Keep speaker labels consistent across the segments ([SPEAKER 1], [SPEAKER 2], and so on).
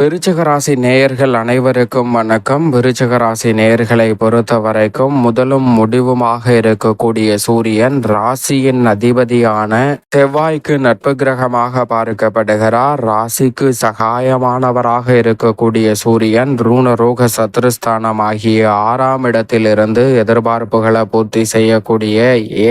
[SPEAKER 1] விருச்சகராசி நேயர்கள் அனைவருக்கும் வணக்கம். விருச்சகராசி நேயர்களை பொறுத்த வரைக்கும் முதலும் முடிவுமாக இருக்கக்கூடிய சூரியன் ராசியின் அதிபதியான செவ்வாய்க்கு நட்பு கிரகமாக பார்க்கப்படுகிறார். ராசிக்கு சகாயமானவராக இருக்கக்கூடிய சூரியன் ரூணரோக சத்ருஸ்தானம் ஆகிய ஆறாம் இடத்திலிருந்து எதிர்பார்ப்புகளை பூர்த்தி செய்யக்கூடிய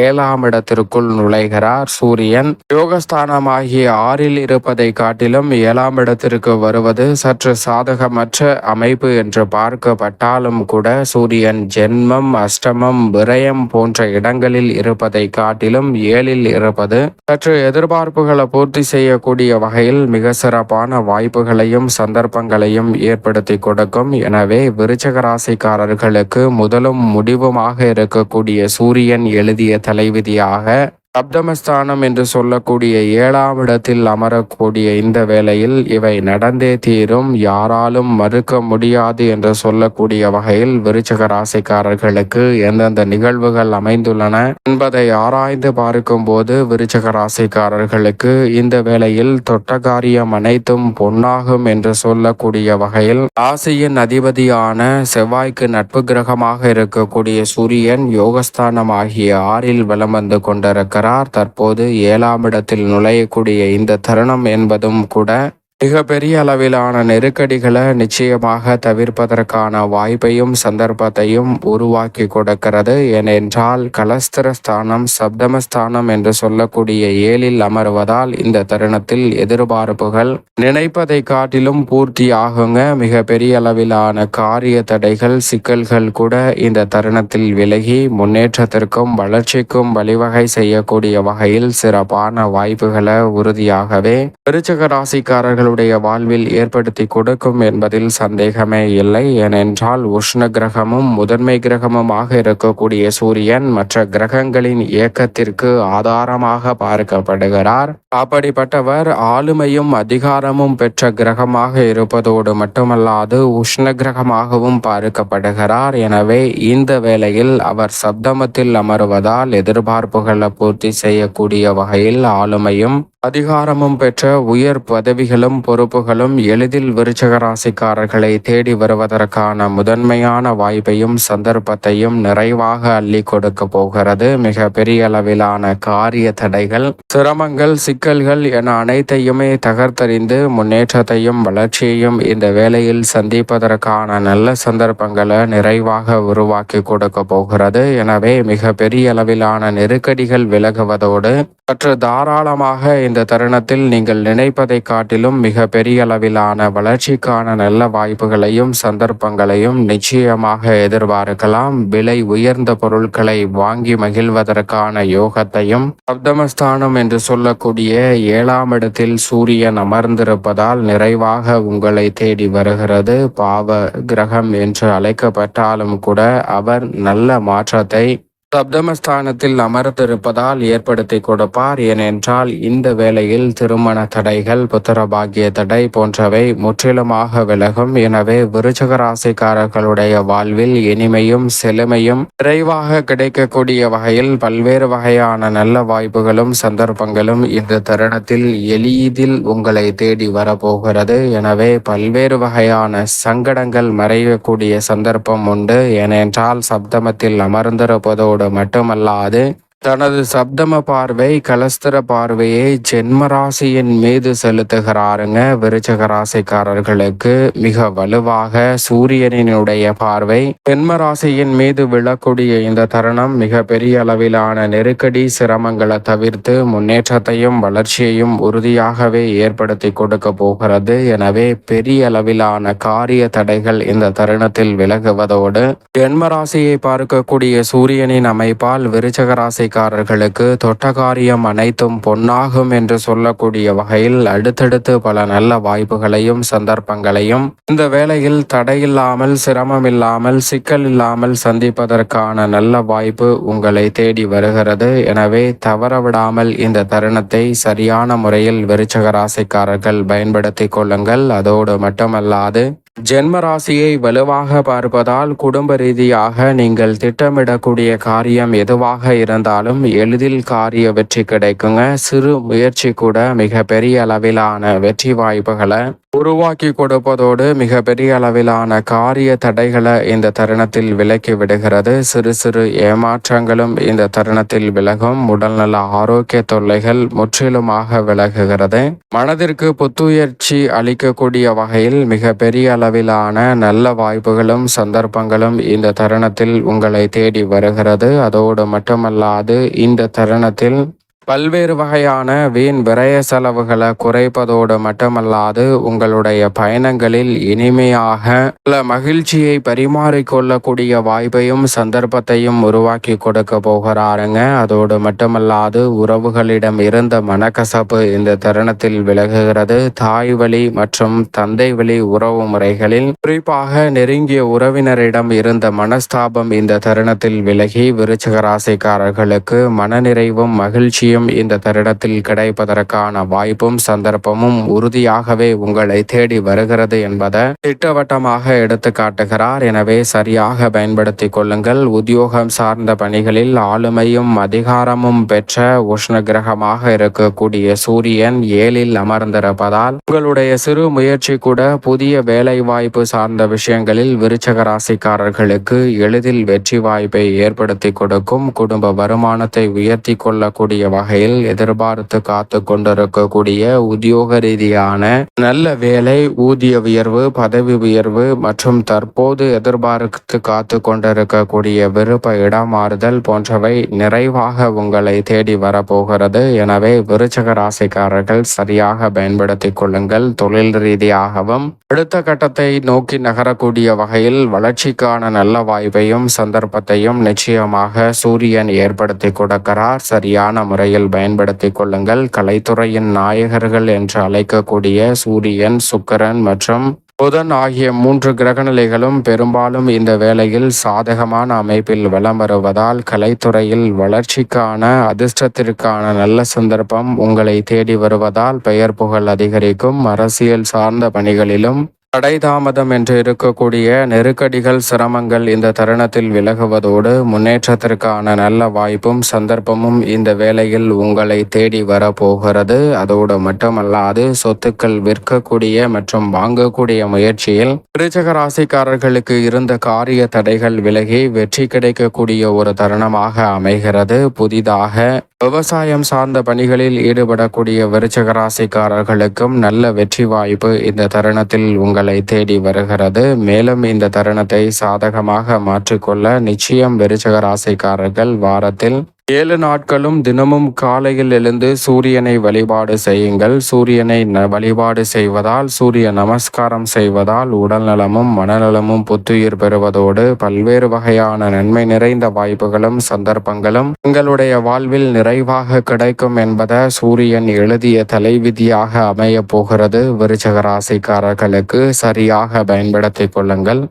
[SPEAKER 1] ஏழாம் இடத்திற்குள் நுழைகிறார். சூரியன் யோகஸ்தானம் ஆகிய ஆறில் இருப்பதை காட்டிலும் ஏழாம் இடத்திற்கு வருவது சற்று சாதகமற்ற அமைப்பு என்று பார்க்கப்பட்டாலும் கூட சூரியன் ஜென்மம் அஷ்டமம் விரயம் போன்ற இடங்களில் இருப்பதை காட்டிலும் ஏழில் இருப்பது சற்று எதிர்பார்ப்புகளை பூர்த்தி செய்யக்கூடிய வகையில் மிக சிறப்பான வாய்ப்புகளையும் சந்தர்ப்பங்களையும் ஏற்படுத்தி கொடுக்கும். எனவே விருச்சக ராசிக்காரர்களுக்கு முதலும் முடிவுமாக இருக்கக்கூடிய சூரியன் எழுதிய தலைவிதியாக சப்தமஸ்தானம் என்று சொல்லக்கூடிய ஏழாம் இடத்தில் அமரக்கூடிய இந்த வேளையில் இவை நடந்தே தீரும். யாராலும் மறுக்க முடியாது என்று சொல்லக்கூடிய வகையில் விருச்சக ராசிக்காரர்களுக்கு எந்தெந்த நிகழ்வுகள் அமைந்துள்ளன என்பதை ஆராய்ந்து பார்க்கும் போது விருச்சக ராசிக்காரர்களுக்கு இந்த வேளையில் தொட்டகாரியம் அனைத்தும் பொன்னாகும் என்று சொல்லக்கூடிய வகையில் ராசியின் அதிபதியான செவ்வாய்க்கு நட்பு கிரகமாக இருக்கக்கூடிய சூரியன் யோகஸ்தானம் ஆகிய ஆறில் வலம் வந்து கொண்டிருக்கிறார். இருக்கிறார் தற்போது ஏழாம் இடத்தில் நுழையக்கூடிய இந்த தருணம் என்பதும் கூட மிகப்பெரிய அளவிலான நெருக்கடிகளை நிச்சயமாக தவிர்ப்பதற்கான வாய்ப்பையும் சந்தர்ப்பத்தையும் உருவாக்கி கொடுக்கிறது. ஏனென்றால் கலஸ்திரஸ்தானம் சப்தமஸ்தானம் என்று சொல்லக்கூடிய ஏழில் அமர்வதால் இந்த தருணத்தில் எதிர்பார்ப்புகள் நினைப்பதை காட்டிலும் பூர்த்தி ஆகுங்க மிக பெரிய அளவிலான காரிய தடைகள் சிக்கல்கள் கூட இந்த தருணத்தில் விலகி முன்னேற்றத்திற்கும் வளர்ச்சிக்கும் வழிவகை செய்யக்கூடிய வகையில் சிறப்பான வாய்ப்புகளை உறுதியாகவே விருச்சக ராசிக்காரர்கள் அவர்களுடைய வாழ்வில் ஏற்படுத்தி கொடுக்கும் என்பதில் சந்தேகமே இல்லை. ஏனென்றால் உஷ்ண கிரகமும் முதன்மை கிரகமுமாக இருக்கக்கூடிய சூரியன் மற்ற கிரகங்களின் இயக்கத்திற்கு ஆதாரமாக பார்க்கப்படுகிறார். அப்படிப்பட்டவர் ஆளுமையும் அதிகாரமும் பெற்ற கிரகமாக இருப்பதோடு மட்டுமல்லாது உஷ்ண கிரகமாகவும் பார்க்கப்படுகிறார். எனவே இந்த வேளையில் அவர் சப்தமத்தில் அமருவதால் எதிர்பார்ப்புகளை பூர்த்தி செய்யக்கூடிய வகையில் ஆளுமையும் அதிகாரமும் பெற்ற உயர் பதவிகளும் பொறுப்புகளும் எளிதில் விருச்சக ராசிக்காரர்களை தேடி வருவதற்கான முதன்மையான வாய்ப்பையும் சந்தர்ப்பத்தையும் நிறைவாக அள்ளி கொடுக்க போகிறது. மிக பெரிய அளவிலான காரிய தடைகள் சிரமங்கள் சிக்கல்கள் என அனைத்தையுமே தகர்த்தறிந்து முன்னேற்றத்தையும் வளர்ச்சியையும் இந்த வேளையில் சந்திப்பதற்கான நல்ல சந்தர்ப்பங்களை நிறைவாக உருவாக்கி கொடுக்க போகிறது. எனவே மிக பெரிய அளவிலான நெருக்கடிகள் விலகுவதோடு சற்று தாராளமாக இந்த தருணத்தில் நீங்கள் நினைப்பதை காட்டிலும் மிக பெரிய அளவிலான வளர்ச்சிக்கான நல்ல வாய்ப்புகளையும் சந்தர்ப்பங்களையும் நிச்சயமாக எதிர்பார்க்கலாம். விலை உயர்ந்த பொருட்களை வாங்கி மகிழ்வதற்கான யோகத்தையும் சப்தமஸ்தானம் என்று சொல்லக்கூடிய ஏழாம் இடத்தில் சூரியன் அமர்ந்திருப்பதால் நிறைவாக உங்களை தேடி வருகிறது. பாவ கிரகம் என்று அழைக்கப்பட்டாலும் கூட அவர் நல்ல மாற்றத்தை சப்தமஸ்தானத்தில் அமர்ந்திருப்பதால் ஏற்படுத்தி கொடுப்பார் ஏனென்றால் இந்த வேளையில் திருமண தடைகள் புத்திரபாகிய தடை போன்றவை முற்றிலுமாக விலகும். எனவே விருச்சக ராசிக்காரர்களுடைய வாழ்வில் இனிமையும் செழுமையும் விரைவாக கிடைக்கக்கூடிய வகையில் பல்வேறு வகையான நல்ல வாய்ப்புகளும் சந்தர்ப்பங்களும் இந்த தருணத்தில் எளிதில் உங்களை தேடி வரப்போகிறது. எனவே பல்வேறு வகையான சங்கடங்கள் மறையக்கூடிய சந்தர்ப்பம் உண்டு. ஏனென்றால் சப்தமத்தில் அமர்ந்திருப்பதோடு மட்டுமல்லாது தனது சப்தம பார்வை கலஸ்தர பார்வையை ஜென்மராசியின் மீது செலுத்துகிறாருங்க. விருச்சக ராசிக்காரர்களுக்கு மிக வலுவாக சூரியனினுடைய பார்வை ஜென்மராசியின் மீது விழக்கூடிய இந்த தருணம் மிக பெரிய அளவிலான நெருக்கடி சிரமங்களை தவிர்த்து முன்னேற்றத்தையும் வளர்ச்சியையும் உறுதியாகவே ஏற்படுத்தி கொடுக்க போகிறது. எனவே பெரிய அளவிலான காரிய தடைகள் இந்த தருணத்தில் விலகுவதோடு ஜென்மராசியை பார்க்கக்கூடிய சூரியனின் அமைப்பால் விருச்சகராசி ராசிக்காரர்களுக்கு தொட்ட காரியம் அனைத்தும் பொன்னாகும் என்று சொல்லக்கூடிய வகையில் அடுத்தடுத்து பல நல்ல வாய்ப்புகளையும் சந்தர்ப்பங்களையும் இந்த வேளையில் தடையில்லாமல் சிரமம் இல்லாமல் சிக்கல் இல்லாமல் சந்திப்பதற்கான நல்ல வாய்ப்பு உங்களை தேடி வருகிறது. எனவே தவறவிடாமல் இந்த தருணத்தை சரியான முறையில் விருச்சக ராசிக்காரர்கள் பயன்படுத்திக் கொள்ளுங்கள். அதோடு மட்டுமல்லாது ஜென்ம ராசியை வலுவாக பார்ப்பதால் குடும்ப ரீதியாக நீங்கள் திட்டமிடக்கூடிய காரியம் எதுவாக இருந்தாலும் எளிதில் காரிய வெற்றி கிடைக்குங்க. சிறு முயற்சி கூட மிக பெரிய அளவிலான வெற்றி வாய்ப்புகளை உருவாக்கி கொடுப்பதோடு மிகப்பெரிய அளவிலான காரிய தடைகளை இந்த தருணத்தில் விலக்கி விடுகிறது. சிறு சிறு ஏமாற்றங்களும் இந்த தருணத்தில் விலகும். உடல்நல ஆரோக்கிய தொல்லைகள் முற்றிலுமாக விலகுகிறது. மனதிற்கு புத்துயர்ச்சி அளிக்கக்கூடிய வகையில் மிகப்பெரிய அளவிலான நல்ல வாய்ப்புகளும் சந்தர்ப்பங்களும் இந்த தருணத்தில் உங்களை தேடி வருகிறது. அதோடு மட்டுமல்லாது இந்த தருணத்தில் பல்வேறு வகையான வீண் விரய செலவுகளை குறைப்பதோடு மட்டுமல்லாது உங்களுடைய பயணங்களில் இனிமையாக பல மகிழ்ச்சியை பரிமாறிக்கொள்ளக்கூடிய வாய்ப்பையும் சந்தர்ப்பத்தையும் உருவாக்கி கொடுக்க போகிறாருங்க. அதோடு மட்டுமல்லாது உறவுகளிடம் இருந்த மனக்கசப்பு இந்த தருணத்தில் விலகுகிறது. தாய் வழி மற்றும் தந்தை வழி உறவு முறைகளில் குறிப்பாக நெருங்கிய உறவினரிடம் இருந்த மனஸ்தாபம் இந்த தருணத்தில் விலகி விருச்சக ராசிக்காரர்களுக்கு மனநிறைவும் மகிழ்ச்சியும் வெற்றியும் இந்த தருடத்தில் கிடைப்பதற்கான வாய்ப்பும் சந்தர்ப்பமும் உறுதியாகவே உங்களை தேடி வருகிறது என்பதை திட்டவட்டமாக எடுத்து காட்டுகிறார். எனவே சரியாக பயன்படுத்திக் கொள்ளுங்கள். உத்தியோகம் சார்ந்த பணிகளில் ஆளுமையும் அதிகாரமும் பெற்ற உஷ்ண கிரகமாக இருக்கக்கூடிய சூரியன் ஏழில் அமர்ந்திருப்பதால் உங்களுடைய சிறு முயற்சி கூட புதிய வேலை வாய்ப்பு சார்ந்த விஷயங்களில் விருச்சக ராசிக்காரர்களுக்கு எளிதில் வெற்றி வாய்ப்பை ஏற்படுத்தி கொடுக்கும். குடும்ப வருமானத்தை உயர்த்தி கொள்ளக்கூடிய வகையில் எதிர்பார்த்து காத்து கொண்டிருக்கக்கூடிய உத்தியோக ரீதியான நல்ல வேலை ஊதிய உயர்வு பதவி உயர்வு மற்றும் தற்போது எதிர்பார்த்து காத்து கொண்டிருக்கக்கூடிய விருப்ப இடமாறுதல் போன்றவை நிறைவாக உங்களை தேடி வரப்போகிறது. எனவே விருச்சக ராசிக்காரர்கள் சரியாக பயன்படுத்திக் கொள்ளுங்கள். தொழில் ரீதியாகவும் அடுத்த கட்டத்தை நோக்கி நகரக்கூடிய வகையில் வளர்ச்சிக்கான நல்ல வாய்ப்பையும் சந்தர்ப்பத்தையும் நிச்சயமாக சூரியன் ஏற்படுத்தி கொடுக்கிறார். சரியான முறையில் முறையில் பயன்படுத்திக் கொள்ளுங்கள். கலைத்துறையின் நாயகர்கள் என்று அழைக்கக்கூடிய சூரியன் சுக்கரன் மற்றும் புதன் ஆகிய மூன்று கிரகநிலைகளும் பெரும்பாலும் இந்த வேளையில் சாதகமான அமைப்பில் வலம் வருவதால் கலைத்துறையில் வளர்ச்சிக்கான அதிர்ஷ்டத்திற்கான நல்ல சந்தர்ப்பம் உங்களை தேடி வருவதால் பெயர் புகழ் அதிகரிக்கும். அரசியல் சார்ந்த பணிகளிலும் தடைதாமதம் என்று இருக்கக்கூடிய நெருக்கடிகள் சிரமங்கள் இந்த தருணத்தில் விலகுவதோடு முன்னேற்றத்திற்கான நல்ல வாய்ப்பும் சந்தர்ப்பமும் இந்த வேளையில் உங்களை தேடி வரப்போகிறது. அதோடு மட்டுமல்லாது சொத்துக்கள் விற்கக்கூடிய மற்றும் வாங்கக்கூடிய முயற்சியில் திருச்சக ராசிக்காரர்களுக்கு இருந்த காரிய தடைகள் விலகி வெற்றி கிடைக்கக்கூடிய ஒரு தருணமாக அமைகிறது. புதிதாக விவசாயம் சார்ந்த பணிகளில் ஈடுபடக்கூடிய விருச்சக ராசிக்காரர்களுக்கும் நல்ல வெற்றி வாய்ப்பு இந்த தருணத்தில் உங்கள் உங்களை தேடி வருகிறது. மேலும் இந்த தருணத்தை சாதகமாக மாற்றிக்கொள்ள நிச்சயம் விருச்சக ராசிக்காரர்கள் வாரத்தில் ஏழு நாட்களும் தினமும் காலையில் எழுந்து சூரியனை வழிபாடு செய்யுங்கள். சூரியனை வழிபாடு செய்வதால் சூரிய நமஸ்காரம் செய்வதால் உடல் நலமும் மனநலமும் புத்துயிர் பெறுவதோடு பல்வேறு வகையான நன்மை நிறைந்த வாய்ப்புகளும் சந்தர்ப்பங்களும் உங்களுடைய வாழ்வில் நிறைவாக கிடைக்கும் என்பதை சூரியன் எழுதிய தலைவிதியாக அமைய போகிறது. விருச்சக ராசிக்காரர்களுக்கு சரியாக பயன்படுத்திக் கொள்ளுங்கள்.